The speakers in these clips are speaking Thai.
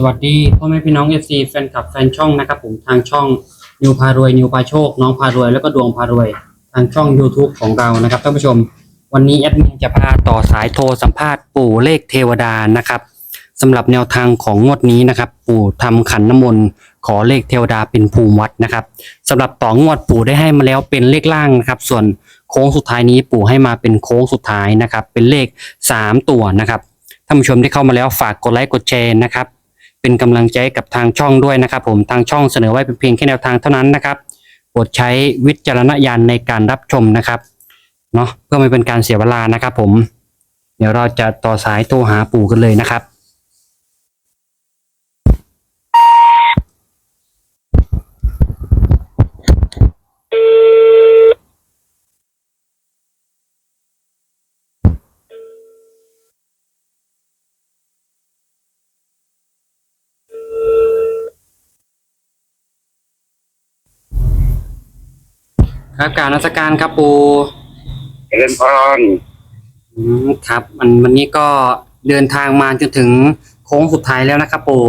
สวัสดีพ่อแม่พี่น้องเอฟซีแฟนคลับแฟนช่องนะครับผมทางช่องนิวพารวยนิวพาโชค น้องพารวยแล้วก็ดวงพารวย ทางช่อง YouTube ของเรานะครับท่านผู้ชม วันนี้แอดมินจะพาต่อสายโทรสัมภาษณ์ปู่เลขเทวดานะครับสำหรับแนวทางของงวดนี้นะครับ ปู่ทำขันน้ำมนต์ขอเลขเทวดาเป็นภูมิวัดนะครับสำหรับต่องวดปู่ได้ให้มาแล้วเป็นเลขล่างนะครับส่วนโค้งสุดท้ายนี้ปู่ให้มาเป็นโค้งสุดท้ายนะครับเป็นเลขสามตัวนะครับท่านผู้ชมที่เข้ามาแล้วฝากกดไลค์กดแชร์นะครับ เป็นกำลังใจกับทางช่องด้วยนะครับ ผมทางช่องเสนอไว้เป็นเพียงแค่แนวทางเท่านั้นนะครับโปรดใช้วิจารณญาณในการรับชมนะครับเนาะเพื่อไม่เป็นการเสียเวลานะครับ ผม เดี๋ยวเราจะต่อสายโทรหาปู่กันเลยนะครับ ครับกรารนักการครับปู่เจริญพรอืมครับมันวันนี้ก็เดินทางมาจนถึงโค้งสุดท้ายแล้วนะครับปู่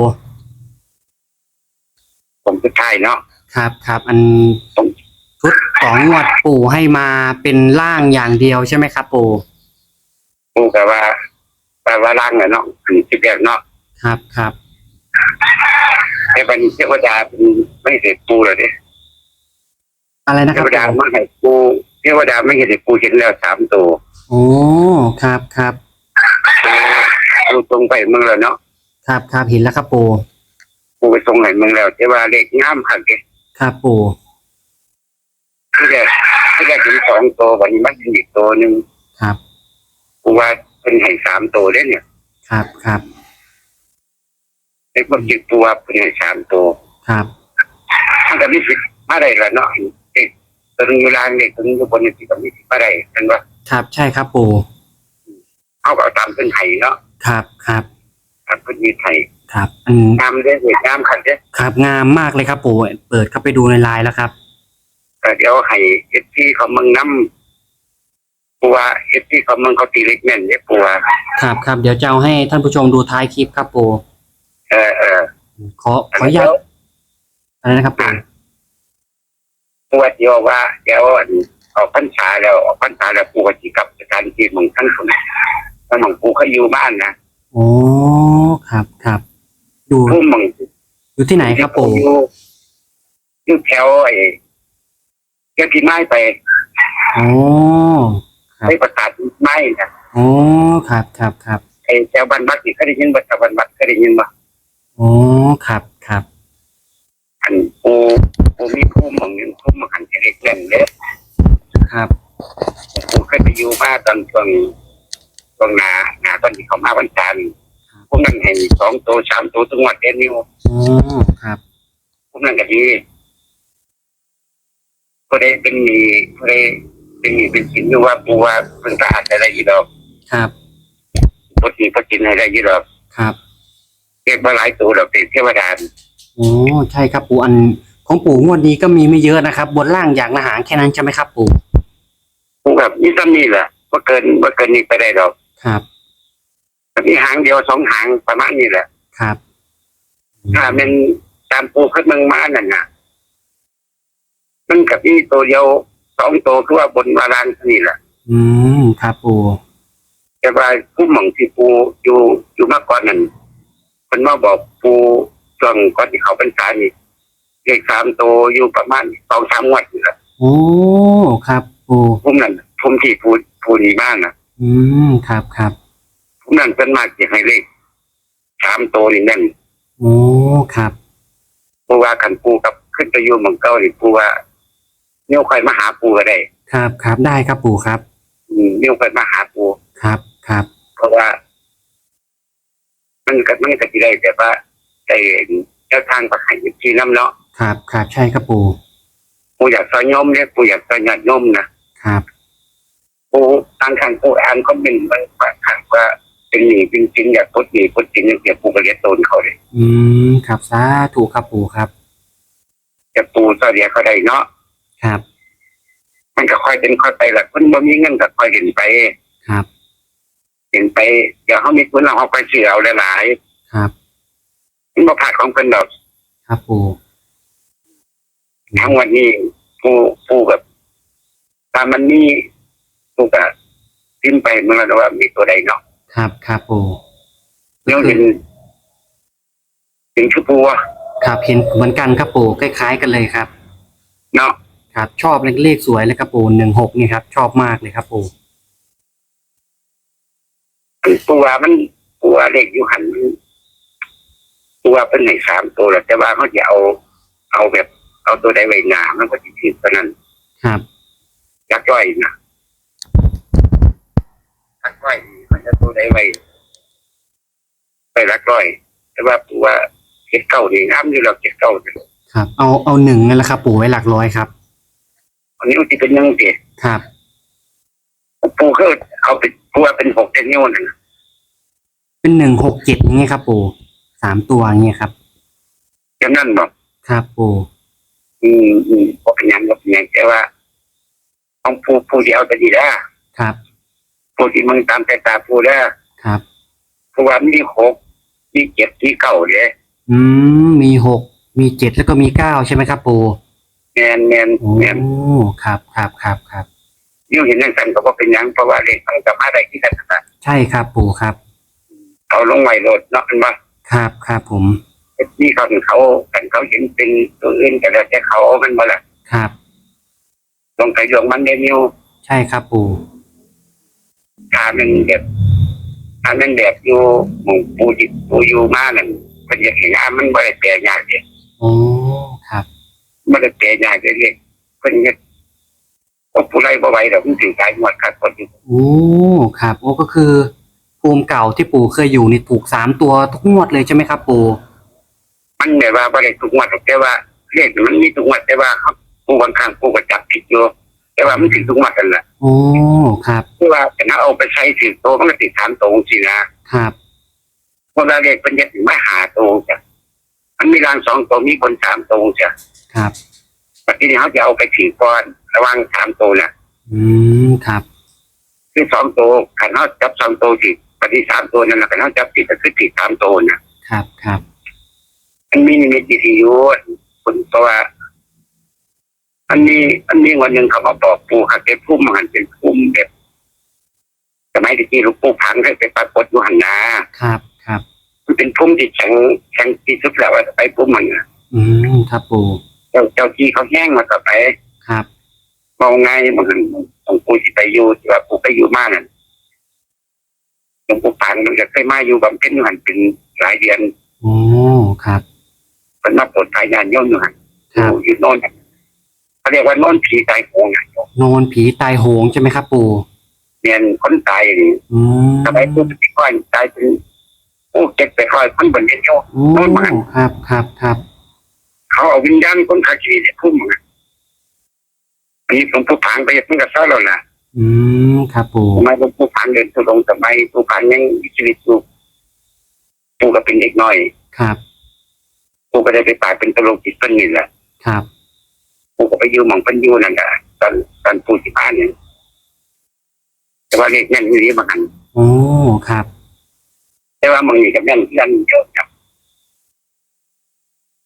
ผมสุดท้ายเนาะครับครับอันผมชุดสองงวดปู่ให้มาเป็นล่างอย่างเดียวใช่ไหมครับปู่พูดกับว่าแปลว่าร่างเนาะอันนี้ที่แรกเนาะครับครับไอ้บันเทวดาเป็นไม่เห็นปูเลยเด้ อะไรนะเทครับวดาปู่ไม่เห็นปูเทวดาไม่เห็นปูเห็นแล้วสามตัวโอ้ครับครับปูตรงไปเมืองแล้วเนาะครับครับเห็นแล้วครับปู่ปูไปตรงไหนเมืองแล้วแต่ว่าเลขงามขัดเด้ครับปู่ที่แรกที่แรกถึงสองตัววันนี้มันเป็นอีกตัวหนึ่งครับปูว่าเป็นให้สามตัวได้เนี่ยครับครับไอ้พวกจิตปูว่าเป็นให้สามตัวครับ มันก็มีสิทธิ์มาได้ละเนาะเด็ก ตัวนึงอยู่ล่างเด็กตัวนึงอยู่บนนี่สิก็มีสิทธิ์มาได้กันว่าครับใช่ครับปู่เอาก็เอาตามเป็นไห้เนาะครับครับตามเป็นมีไห้ครับอันงามเด้อเด็กงามขันเด้อครับงามมากเลยครับปู่เปิดเข้าไปดูในไลน์แล้วครับก็เดี๋ยวให้เอฟซีเขาเมืองน้ำปัวเอฟซีเขาเมืองเขาตีเล็กแม่นเนี่ยปัวครับครับเดี๋ยวจะเอาให้ท่านผู้ชมดูท้ายคลิปครับปู่เออเออขอขออนุญาตอะไรนะครับปู่ ปัวเดียวว่าเดี๋ยวอันออกพรรษาแล้วออกพรรษาแล้วปัวจีกลับสถานที่เมึงทั้งคนแล้วหลวงปู่เขาอยู่บ้านนะโอ้ครับครับอยู่ผู้เมึงอยู่ที่ไหนครับปู่อยู่อยู่แถวไอ้เจ้าที่ไม้ไปโอ้ครับไปประกาศไม้นะโอ้ครับครับครับไอ้แถวบ้านบัดนี่เคยได้ยินบ่แถวบ้านบัดเคยได้ยินบ่โอ้ครับครับ อันปูปูมีผู้เมึงหนึงผู้เมึงหันเล็กแน่นเลยครับผมเคยไปอยู่มาตอนช่วงช่วงหนาหนาตอนที่เขามาวันจันทร์พวกนั้นเห็นสองตัวสามตัวจังหวัดเดนิวโอ้ครับพวกนั้นก็ดีก็ได้เป็นมีก็ได้เป็นมีเป็นสินอยู่ว่าปูว่าเพิ่งสะอาดอะไรอีดอกครับปกติก็กินอะไรอีดอกครับเรียกว่าหลายตัวดอกเป็นเทวดา โอ้ใช่ครับปู่อันของปู่งวดนี้ก็มีไม่เยอะนะครับ บนล่างอย่างละหางแค่นั้นใช่ไหมครับ ปู่ปูแบบนี่ซ้ำนี่แหละว่าเกินว่าเกินนี้ไปได้ดอกครับมีหางเดียวสองหางประมาณนี้แหละ ครับถ้าเป็นตามปูขึ้นเมืองมานั่นน่ะมันกับนี่ตัวเดียวสองตัวคือว่าบนวารานนี่แหละ อืมครับปู่แต่ว่าผู้หม่องที่ปูอยู่อยู่มาก่อนนั่นมันมาบอกปู ช่วงก่อนที่เขาเป็นสายนี่เลขสามตัวอยู่ประมาณสองสามงวดนี่แหละโอ้ครับปู่พุ่มนั่นพุ่มที่ปูปูนีบ้านน่ะอืมครับครับพุ่มนั่นเป็นมากจะให้เลขสามตัวนี่นั่นโอ้ครับปูว่าขันปูกับขึ้นไปอยู่หม่องเก้านี่ปูว่าเนี่ยคอยมาหาปูก็ได้ ครับครับได้ครับปู่ครับ อืมเนี่ยคอยมาหาปูครับครับ เพราะว่า มันก็มันก็จะได้แต่ว่า ได้แนวทางประหารที่น้ำเนาะครับครับใช่ครับปู่ปูอยากสอนโยมเนี่ยปูอยากสอนญาติโยมนะครับปูทางทางปูอ่านก็เป็นมันว่าขังว่าเป็นหนีเป็นจริงอยากพดหนีพดจริงอย่างเดียวปูก็เรียกโตนเขาเลยอืมครับสาธุครับปู่ครับแต่ปูสอนเดียเขาได้เนาะครับ มันก็ค่อยเป็นค่อยไปแหละคนบ่มีเงินก็ค่อยเห็นไปครับ เห็นไปเดี๋ยวเขามีคุณเราเอาไปเสือเอาหลายครับๆ มันมาผ่านของเป็นดอกครับปู่ทั้งวันนี้ผู้ผู้แบบตามมันนี่ผู้กับพิมพ์ไปเมื่อเราว่ามีตัวใดเนาะครับครับปู่แล้วเห็นเห็นคือปูวะครับเห็นเหมือนกันครับปู่คล้าย ๆ กันเลยครับ เนาะครับ ชอบเลขเลขสวยเลยครับปู่หนึ่งหกนี่ครับ ชอบมากเลยครับปู่ปูว่ามันปูว่าเลขอยู่หัน ปูว่าเป็นไหนสามตัวแหละแต่ว่าเขาจะเอา เอาแบบ เอาตัวใดไว้หนามันก็จะถือตัวนั้นครับยักย่อยนะยักย่อยมันจะตัวใดไว้ไปรักย่อย แต่ว่าปูว่าเจ็ดเก้านี่น้ำอยู่เราเจ็ดเก้าเนี่ยครับ เอาเอาหนึ่งนั่นแหละครับปู่ไว้หลักร้อยครับอันนี้มันจะเป็นยังไงครับปูก็เอาเป็นปูว่าเป็นหกเป็นนิ้วนั่นน่ะเป็นหนึ่งหกเจ็ดอย่างเงี้ยครับปู่ สามตัวอย่างเงี้ยครับจำนั่นบอกครับปู่อืมอืมบอกเป็นหยังบอกเป็นหยังแต่ว่าของปูปูที่เอาแต่ดีแล้วครับปูที่มึงตามแต่ตาปูแล้วครับเพราะว่ามีหกมีเจ็ดมีเก้าเลยอืมมีหกมีเจ็ดแล้วก็มีเก้าใช่ไหมครับปู่แมนแมนโอ้แมนครับครับครับครับ ยิ่งเห็นนั่งสั่นก็บอกเป็นหยังเพราะว่าเลขมันกับอะไรที่กันนะใช่ครับปู่ครับ เอาลงไว้โหลดเนาะมันว่า ครับครับผมที่เขาเขากันเขาเห็นเป็นตัวอื่นแต่แล้วแต่เขามันมาละครับลงไปลงมันเดนิวใช่ครับปู่ทามันแบบทามันแบบอยู่หมู่ปูจิตปูอยู่มานั่นมันอยากเห็นงานมันไม่ได้แปลยากเลยโอ้ครับไม่ได้แปลยากเลยเรียกเพิ่นเนี่ยก็ผู้ไรบ่ไหวดอกมันถึงสายหมดขาดคนอยู่โอ้ครับโอ้ก็คือ ภูมิเก่าที่ปู่เคยอยู่นี่ถูกสามตัวทุกงวดเลยใช่ไหมครับปู่มันแบบว่าบ่ได้ทุกงวดหรอกแต่ว่าเลขมันมีทุกงวดแต่ว่าครับผู้บางครั้งผู้ก็จับผิดอยู่แต่ว่ามันถึงทุกงวดกันแหละโอ้ครับเพราะว่าแต่ถ้าเอาไปใช้สิบโตวมันก็ติดสามโตวสินะครับเพราะว่าเลขเป็นจะถึงมาหาโตวจ้ะมันมีรางสองโตวมีคนสามโตวจ้ะครับปฏินี้เขาจะเอาไปถือก้อนระหว่างสามโตวน่ะ อืมครับ คือสองโตวขันเขาจับสองโตวสิ ปฏิสามโตวนั่นแหละขันเขาจับผิดก็คือผิดสามโตวน่ะครับครับมันมีนิมิตวิทยุคนเพราะว่า อันนี้ อันนี้วันหนึ่งเขามาบอกปูค่ะเป็นพุ่มหันเป็นพุ่มแบบสมัยที่หลูกปู่พังให้ไปปรากฏอยู่หันนาครับ ครับมันเป็นพุ่มที่แข็งแข็งที่สุดแล้วอะไปพุ่มมันน่ะอืมครับปู่เจ้าเจ้าที่เขาแห้งมาต่อไปครับมองไงมันหลวงปู่ที่ไปอยู่ที่ว่าปู่ไปอยู่มานั่น หลวงปู่พังมันก็เคยมาอยู่บำเพ็ญอยู่หันเป็นหลายเดือนโอ้ครับ เป็นมาปลดภายงานโย่อมอยู่หันครับอยู่โน่นน่ะเขาเรียกว่าโน่นผีตายโหงอะนอนผีตายโหงใช่ไหมครับ ปู่เรียนคนตายนี่อืมทำไมผู้เป็นก้อนตายเป็นผู้เจ็บไปคอยคนบนเรียนโยโอ้ครับครับครับ เขาเอาวิญญาณคนขาชีวิตพุ่มอะอันนี้หลวงปู่ผางไปยังกับเศร้าแล้วนะ อืมครับปู่ทำไมหลวงปู่ผางเดินทุรงสมัยปู่ผางยังมีชีวิตอยู่ปู่ก็เป็นเด็กน้อยครับปู่ก็ได้ไปตายเป็นตลกจิตเป็นนี่แหละครับปู่ก็ไปอยู่หมองเป็นอยู่นั่นแหละตอนตอนปู่สิบ้านเนี่ยแต่ว่าเด็กนั่นอยู่นี่บางอันโอ้ครับ แต่ว่ามึงนี่กับนั่นยันเยอะจับ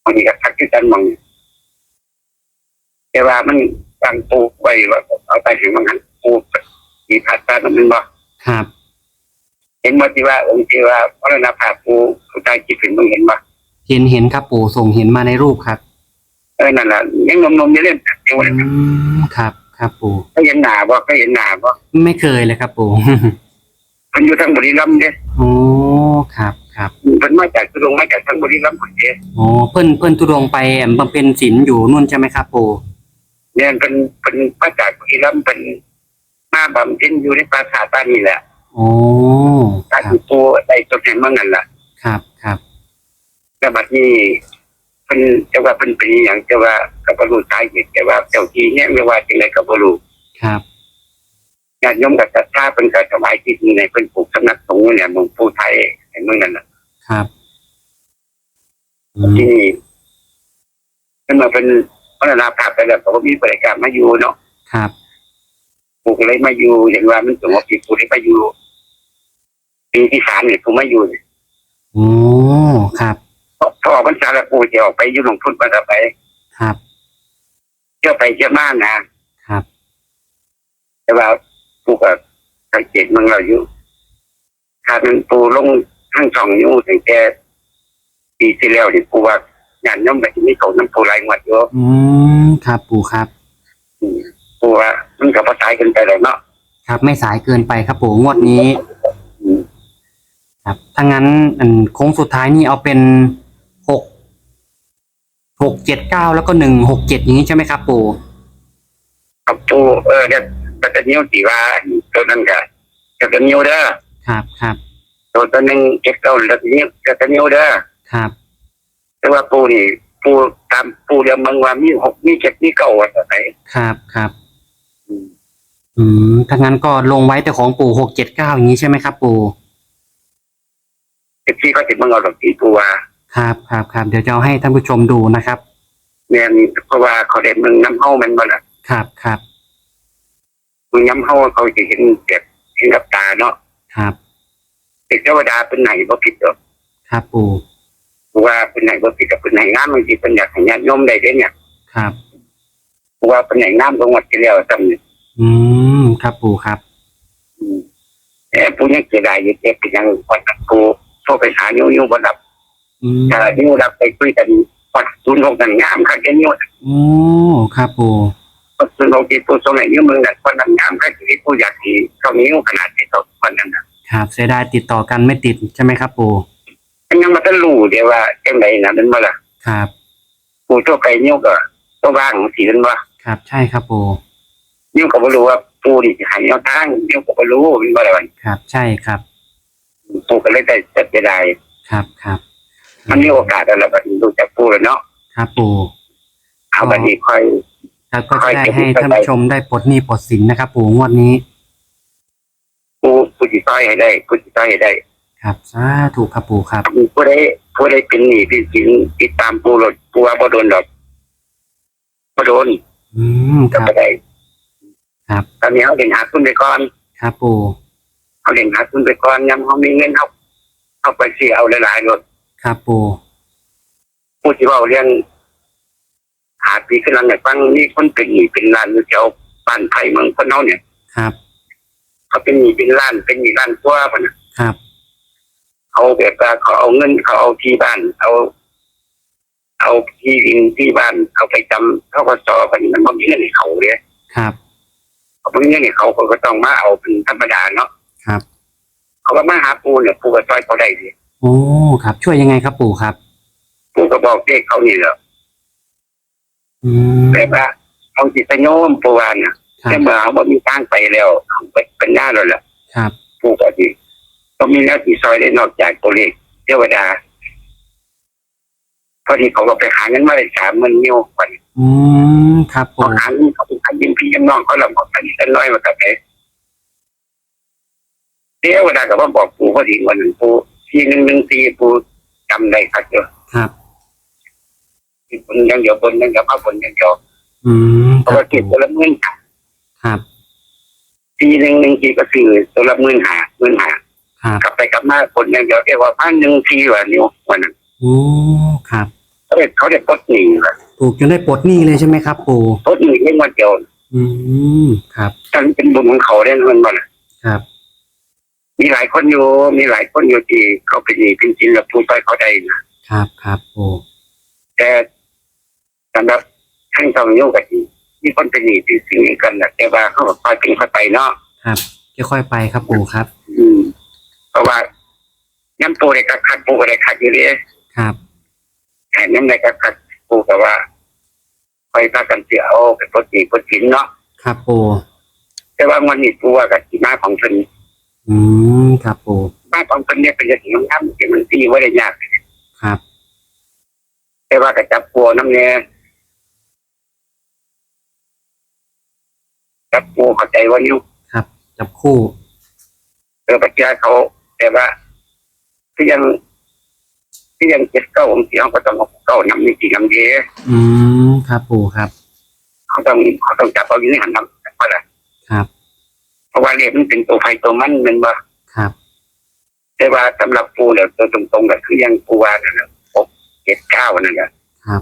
มึงนี่กับทักที่กันมึงแต่ว่ามันตั้งปูไว้ว่าเอาไปถึงบางอัน ปูมีผัดตาตรงนั้นบ่ครับ เห็นว่าที่ว่าองค์ที่ว่าพระนาภาปูผู้ตายจิตถึงมึงเห็นบ่เห็นเห็นครับปู่ส่งเห็นมาในรูปครับเออนั่นแหละยังนมนมๆอยู่เล่นเดี๋ยวอืมครับ ครับปู่ก็เห็นหน้าบ่ก็เห็นหน้าบ่ไม่เคยเลยครับปู่ มันอยู่ทางบุรีรัมย์เด้โอ้ครับครับเพิ่นมาจากตุลงมาจากทางบุรีรัมย์คนเด้โอ้เพิ่นเพิ่นทุดงไปบำเพ็ญศีลอยู่นู่นใช่ไหมครับปู่เนี่ยเป็นเป็นมาจากบุรีรัมย์เป็น มาบำเพ็ญอยู่ในปราสาทบ้านนี่แหละโอ้คการรับ ปูได้ตกแต่งเมืองนั่นแหละครับ ครับแต่บัดนี้เป็นจะว่าเป็นปีอย่างจะว่ากับบรูสาเหตุแต่ว่าเจ้าที่เนี่ยไม่ว่าจังไรกับบรูครับ ญาติโยมกับศรัทธาเป็นการถวายที่ดินในเป็นปลูกสำนักสงฆ์เนี่ยเมืองปูไทยในเมืองนั่นแหละครับอืมที่นี่ขึ้นมาเป็นพระนาภาพไปแล้วก็บ่มีบริการมาอยู่เนาะ ครับ ปลูกเลยมาอยู่อย่างว่ามันสงบจิตปลูกเลยมาอยู่ปีที่สามเนี่ยผมมาอยู่เนี่ยโอ้ครับเพพอพรรษาแล้วปูจะออกไปอยุ่หลวงพุทธมาต่อไป ครับเที่ยวไปเที่ยวมานะครับ แต่ว่าปูก็สังเกตเมืองเราอยู่ถ้ามันปูลงทั้งสองนิ้วตั้งแต่ปีที่แล้วนี่ปูว่างานย่อมแบบนี้เขาน้ำปูไหลหมดอยู่อืมครับ ปู่ครับอืมปูว่า มันกับภาษากันไปแล้วเนาะครับ ไม่สายเกินไปครับปู่งวดนี้อืมครับถ้างั้นอันโค้งสุดท้ายนี่เอาเป็นหกหกเจ็ดเก้าแล้วก็หนึ่งหกเจ็ดอย่างนี้ใช่ไหมครับ ปู่กับปูเออเนี่ยปัตตานีสีว่าตัวนั้นก็ปัตตานีเด้อครับครับตัวตัวหนึงเจ็ดเก้าปัตตานีปัตตานีเด้อครับ แต่ว่าปูนี่ปูตามปูเดียวเมืองว่ามีหกมีเจ็ดมีเก้าว่าไหนครับครับ อืมอืมถ้างั้นก็ลงไว้แต่ของปู่หกเจ็ดเก้าอย่างนี้ใช่ไหมครับ ปู่เจ็ดที่เขาติดมึงเอาดอกตีปูว่าครับครับครับเดี๋ยวจะเอาให้ท่านผู้ชมดูนะครับเนี่ยเพราะว่าเขาได้มึงน้ำเฮามันบ่ล่ะครับครับมึงน้ำเฮาเขาจะเห็นเจ็บเห็นกับตาเนาะครับ เด็กเทวดาเป็นไหนบ่ผิดหรอกครับปู่ปูว่าเป็นไหนบ่ผิดกับเป็นไหนงามบางทีเป็นอยากให้ญาติโยมได้เด้เนี่ย ครับปู ว่าเป็นไหนงามตรงวัดที่แล้วจำเนี่ยอืมครับปู่ครับ อืมแต่ปูยังเสียดายอยู่เจ็บเป็นยังวัดกับปูโทรไปหานิ้วนิ้วบ่รับอืมถ้านิ้วรับไปคุยกันวัดศูนย์หกนั่นงามคักแค่นิ้วโอ้ครับปู่วัดศูนย์หกที่ปูทรงไหนนิ้วมือน่ะวันนั้นงามคักที่ปูอยากที่เข้านิ้วขนาดที่เขาวันนั้นน่ะครับเสียดายติดต่อกันไม่ติดใช่ไหมครับปู่มันยังมาต้องรู้เดี๋ยวว่าจังไดน่ะมันบ่ล่ะครับปูทั่วไปนิ้วก็ตัวว่างสิมันว่า ครับใช่ครับปู่นิ้วก็บ่รู้ว่าปูนี่สิให้แนวทางนิ้วก็บ่รู้มันบ่ได้ว่าครับใช่ครับปูก็เลยได้จัดเสียดายครับครับมันมีโอกาสแล้วล่ะบัดนี้รู้จักปูแล้วเนาะครับปู่เอาบัดนี้ค่อย ครับก็จะได้ให้ท่านผู้ชมได้ปลดหนี้ปลดสินนะครับ ปู่งวดนี้ ปูปูสิซอยให้ได้ปูสิซอยให้ได้ครับสาธุครับปู่ครับผู้ใดผู้ใดเป็นหนี้เป็นสินติดตามปูรถปูว่าบ่โดนดอกบ่โดน อืมคจะรับบ่ได้ครับ ตอนนี้เขาเล่นหาทุนไปก่อนครับปู่เขาเล่นหาทุนไปก่อนยังเขามีเงินเขาเขาไปซื้อเอาหลายๆรถครับปู่ผู้ที่เว่าเรื่องหาปีขึ้นหลังเนี่ยฟังนี่คนเป็นหนี้เป็นล้านอยู่แถวบ้านไทยเมืองคนเฮาเนี่ย ครับ เขาเป็นหนี้เป็นล้านเป็นหนี้ล้านกว่าพุ่นน่ะครับ เขาแบบว่าเขาเอาเงินเขาเอาที่บ้าน เอา เอาที่ดินที่บ้านเขาไปจำเขาก็จอกันมันบ่มีเงินให้เขาเลยครับ เขาบ่มีเงินให้เขาเขาก็ต้องมาเอาเป็นธรรมดาเนาะครับ เขาก็มาหาปูเนี่ยปูก็ซอยเขาได้เลยโอ้ครับ ช่วยยังไงครับปู่ครับ ปูก็บอกเด็กเขานี่แหละอืมแบบว่าเอาจิตโยมปูวาน่ะครัแต่บเมื่อเขาบ่มีทางไปแล้วเขาไปเป็นหน้าแล้วล่ะครับ ปูก็สิก็มีหน้าที่ซอยได้นอกจากตัวเลขเทวดา พอดีเขาก็ไปหาเงินมาได้สามหมื่นนิ้วก่อนอืมครับพอปู่หาเงินเขาเป็นคันยินพี่ยังน้องเขาลำบากกันนิดน้อยมากับเพเทวดาก็ว่าบอกปูพอดีวันหนึ่งปูทีหนึ่งหนึ่งทีปูจำได้ครับเดียวครับ บนอยังเดียวบนอยังเดียวมาบนอยังเดียวอืมเพครัราะบว่าเก็บปู่ตัวละหมื่นค่ะครับทีหนึ่งหนึ่งทีก็คือตัวละหมื่นหาหมื่นหาครับ กลับไปกลับมาคนอยังเดียวเรียกว่าพันหนึ่งทีว่านิ้ววันนั้น โอ้ครับเขาเรียกเขาเรียกปลดหนี้ว่าปู่จนได้ปลดหนี้เลยใช่ไหมครับ ปู่ปลดหนี้เองวันเดียวอืมครับนั่นเป็นบุญของเขาได้มันบ่ล่ะครับ มีหลายคนอยู่มีหลายคนอยู่ที่เขาเป็นหนี้เป็นสินแล้วพูดไปเขาได้นะครับครับปู่แต่สำหรับทั้งสองโยกกันมีคนเป็นหนี้เป็นสินนี้กันนะแต่ว่าเขาก็ค่อยเป็นค่อยไปเนาะครับค่อยๆไปครับปู่ครับ อืมเพราะว่าย้ำปูได้กักคัดปูก็ได้คัดอยู่เลย ครับแถมย้ำได้กักคัดปูก็ว่าคอยพากันเสียเอาเป็นปกติปกติเนาะครับปู่แต่ว่าวันนี้ปูว่ากับที่มาของเพิ่นอืมครับปู่มาของเพิ่นเนี่ยเป็นอย่างงามที่มันตีไว้ได้ยากครับ แต่ว่ากับจับปูน้ำเนี่ยจับปูเข้าใจว่านิ้วครับ จับคู่เออปัจจัยเขา แต่ว่าที่ยัง ที่ยังเจ็ดเก้าองค์ที่เขาก็ต้องเอาเก้าน้ำนี่สี่น้ำเยอะอืมครับปู่ครับ เขาต้องเขาต้องจับเอาอยู่ในหันน้ำเพราะอะไรครับเพราะว่าเรียกมันเป็นตัวไฟตัวมันเป็นว่าครับ แต่ว่าสำหรับปูเนี่ยตัวตรงๆก็คือยังปูว่านั่นแหละปกจ็ดเก้านั่นแหละครับ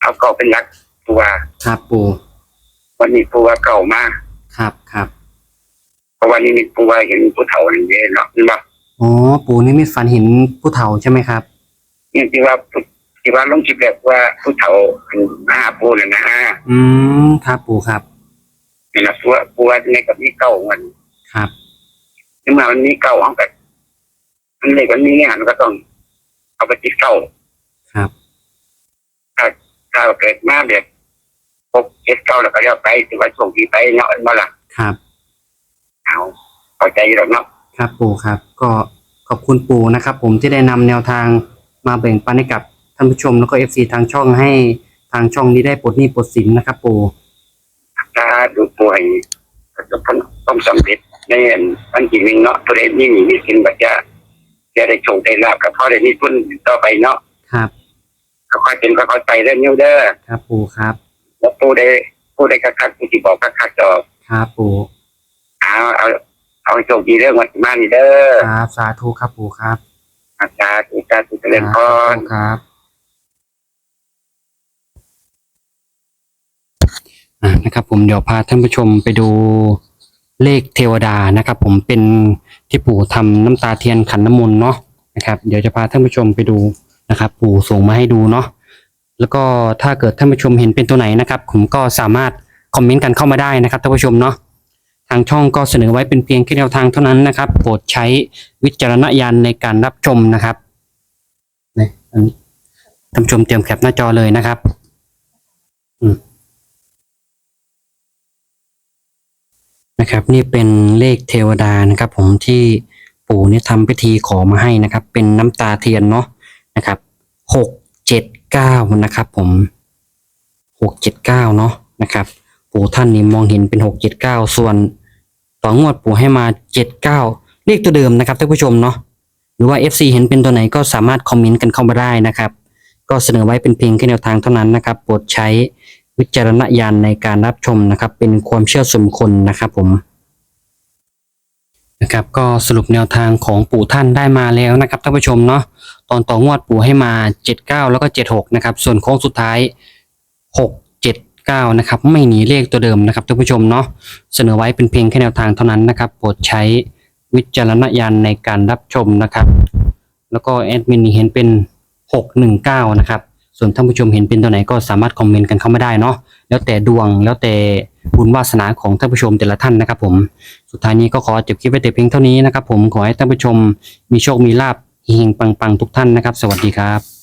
เอาเก่าเป็นหลักตัวครับปู่วันนี้ปูว่าเก่ามาครับครับเพราะวันนี้มีปูว่าเห็นผู้เฒ่านั่นเองเนาะนี่ว่า อ๋อปู่นี่มีฝันเห็นผู้เฒ่าใช่ไหมครับนี่ที่ว่าผู้ที่ว่าลงคลิปแบบว่าผู้เฒ่ามาหาปูน่ะนะอืมครับปู่ครับนี่นะปูว่าปูว่าในกับมีเก่ามันครับนี่มามันมีเก่าของแบบมันเลยวันนี้เนี่ยมันก็ต้องเอาไปติดเก่าครับถ้าถ้าเกิดมาแบบพบเจ็ดเก่าแล้วก็เรียกไปถือว่าโชคดีไปเนาะอันบ่ล่ะครับเอาเข้าใจหรอกเนาะ ครับปู่ครับ ก็ขอบคุณปู่นะครับ ผมที่ได้นำแนวทางมาแบ่งปันให้กับท่านผู้ชมแล้วก็เอฟซีทางช่องให้ทางช่องนี้ได้ปลดหนี้ปลดสินนะครับ ปู่ถ้าดูป่วยก็จะต้องสำเร็จในอันจริงหนึ่งเนาะตัวเองนี่มีสินบัจจะจะได้โชคได้ลาบกับพ่อได้มีทุนต่อไปเนาะครับค่อยๆเป็นค่อยๆไปเรื่องนี้เด้อครับ ปู่ครับ แล้วผู้ได้ผู้ได้คักๆผู้ที่บอกคักๆจอครับปู่เอาเอา เอาให้โชคดีเรื่องวันที่มานี่เด้อครับสาธุครับปู่ครับอาจารย์อาจารย์สุเจริญพรครับอ่านะครับผมเดี๋ยวพาท่านผู้ชมไปดูเลขเทวดานะครับ ผมเป็นที่ปู่ทำน้ำตาเทียนขันน้ำมนต์เนาะนะครับ เดี๋ยวจะพาท่านผู้ชมไปดูนะครับ ปู่ส่งมาให้ดูเนาะแล้วก็ถ้าเกิดท่านผู้ชมเห็นเป็นตัวไหนนะครับ ผมก็สามารถคอมเมนต์กันเข้ามาได้นะครับท่านผู้ชมเนาะทางช่องก็เสนอไว้เป็นเพียงแค่แนวทางเท่านั้นนะครับ โปรดใช้วิจารณญาณในการรับชมนะครับนี่อันท่านชมเตรียมแคปหน้าจอเลยนะครับ อืมนะครับนี่เป็นเลขเทวดานะครับ ผมที่ปู่เนี่ยทำพิธีขอมาให้นะครับ เป็นน้ำตาเทียนเนาะนะครับหกเจ็ดเก้านะครับ ผมหกเจ็ดเก้าเนาะนะครับ ปู่ท่านนี่มองเห็นเป็นหกเจ็ดเก้าส่วน ต่องวดปู่ให้มาเจ็ดเก้าเลขตัวเดิมนะครับท่านผู้ชมเนาะหรือว่า FC เห็นเป็นตัวไหนก็สามารถคอมเมนต์กันเข้ามาได้นะครับ ก็เสนอไว้เป็นเพียงแค่แนวทางเท่านั้นนะครับโปรดใช้วิจารณญาณในการรับชมนะครับ เป็นความเชื่อส่วนบุคคลนะครับผมนะครับก็สรุปแนวทางของปู่ท่านได้มาแล้วนะครับท่านผู้ชมเนาะตอนต่องวดปู่ให้มา 79 แล้วก็ 76 นะครับ ส่วนโค้งสุดท้าย 9นะครับไม่หนีเลขตัวเดิมนะครับท่านผู้ชมเนาะเสนอไว้เป็นเพียงแค่แนวทางเท่านั้นนะครับโปรดใช้วิจารณญาณในการรับชมนะครับ แล้วก็แอดมินเห็นเป็น 619นะครับส่วนท่านผู้ชมเห็นเป็นตัวไหนก็สามารถคอมเมนต์กันเข้ามาได้เนาะแล้วแต่ดวงแล้วแต่บุญวาสนาของท่านผู้ชมแต่ละท่านนะครับ ผมสุดท้ายนี้ก็ขอจบคลิปไว้แต่เพียงเท่านี้นะครับ ผมขอให้ท่านผู้ชมมีโชคมีลาภเฮงปังๆทุกท่านนะครับ สวัสดีครับ